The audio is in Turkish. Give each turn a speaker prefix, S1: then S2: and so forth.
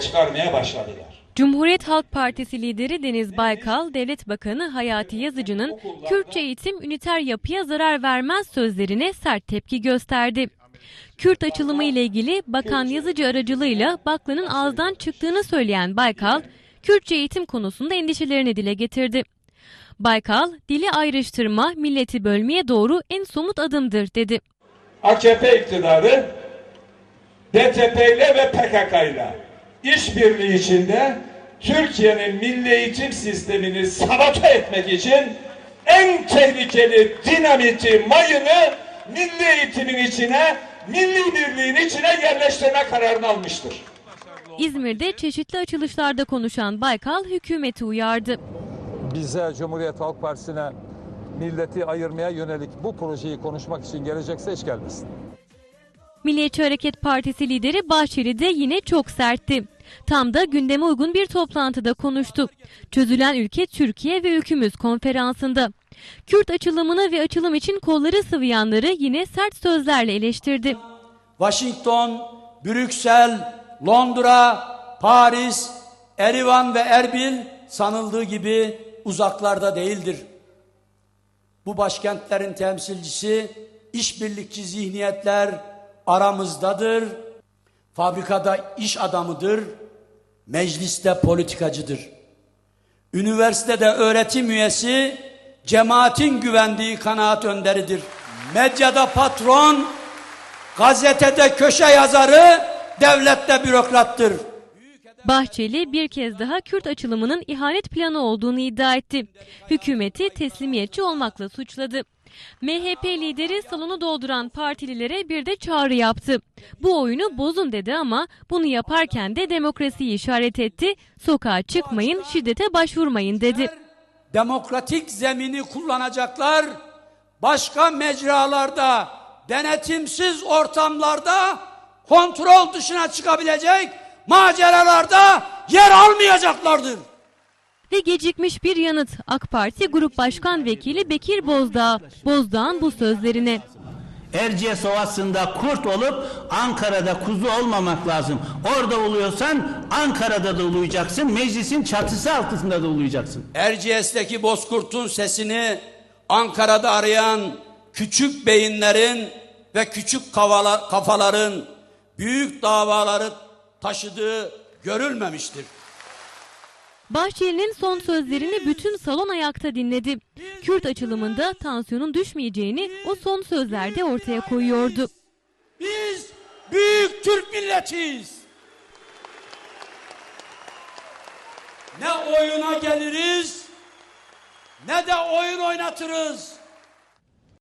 S1: çıkarmaya başladılar.
S2: Cumhuriyet Halk Partisi lideri Deniz Baykal, Devlet Bakanı Hayati Yazıcı'nın Kürtçe eğitim üniter yapıya zarar vermez sözlerine sert tepki gösterdi. Kürt açılımı ile ilgili Bakan Yazıcı aracılığıyla Baklı'nın ağızdan çıktığını söyleyen Baykal, Kürtçe eğitim konusunda endişelerini dile getirdi. Baykal, dili ayrıştırma, milleti bölmeye doğru en somut adımdır dedi.
S1: AKP iktidarı DTP ile ve PKK ile işbirliği içinde Türkiye'nin milli eğitim sistemini sabote etmek için en tehlikeli dinamiti, mayını milli eğitimin içine, milli birliğin içine yerleştirme kararını almıştır.
S2: İzmir'de çeşitli açılışlarda konuşan Baykal hükümeti uyardı.
S3: bize Cumhuriyet Halk Partisi'ne milleti ayırmaya yönelik bu projeyi konuşmak için gelecekse hiç gelmesin.
S2: Milliyetçi Hareket Partisi lideri Bahçeli de yine çok sertti. Tam da gündeme uygun bir toplantıda konuştu. Çözülen ülke Türkiye ve ülkümüz konferansında. Kürt açılımını ve açılım için kolları sıvayanları yine sert sözlerle eleştirdi.
S4: Washington, Brüksel, Londra, Paris, Erivan ve Erbil sanıldığı gibi uzaklarda değildir. Bu başkentlerin temsilcisi işbirlikçi zihniyetler aramızdadır. Fabrikada iş adamıdır, mecliste politikacıdır. Üniversitede öğretim üyesi, cemaatin güvendiği kanaat önderidir. Medyada patron, gazetede köşe yazarı, devlette bürokrattır.
S2: Bahçeli bir kez daha Kürt açılımının ihanet planı olduğunu iddia etti. Hükümeti teslimiyetçi olmakla suçladı. MHP lideri salonu dolduran partililere bir de çağrı yaptı. Bu oyunu bozun dedi ama bunu yaparken de demokrasiyi işaret etti. Sokağa çıkmayın, şiddete başvurmayın dedi.
S4: Demokratik zemini kullanacaklar, başka mecralarda, denetimsiz ortamlarda kontrol dışına çıkabilecek maceralarda yer almayacaklardır.
S2: Ve gecikmiş bir yanıt AK Parti Grup Başkan Vekili Bekir Bozdağ. Bozdağ'ın bu sözlerine.
S5: Erciyes Ovası'nda kurt olup Ankara'da kuzu olmamak lazım. Orada uluyorsan Ankara'da da uluyacaksın. Meclisin çatısı altında da uluyacaksın.
S4: Erciyes'teki bozkurtun sesini Ankara'da arayan küçük beyinlerin ve küçük kafaların büyük davaları taşıdığı görülmemiştir.
S2: Bahçeli'nin son sözlerini bütün salon ayakta dinledi. Kürt açılımında tansiyonun düşmeyeceğini o son sözlerde ortaya koyuyordu.
S4: Biz büyük Türk milletiyiz. Ne oyuna geliriz ne de oyun oynatırız.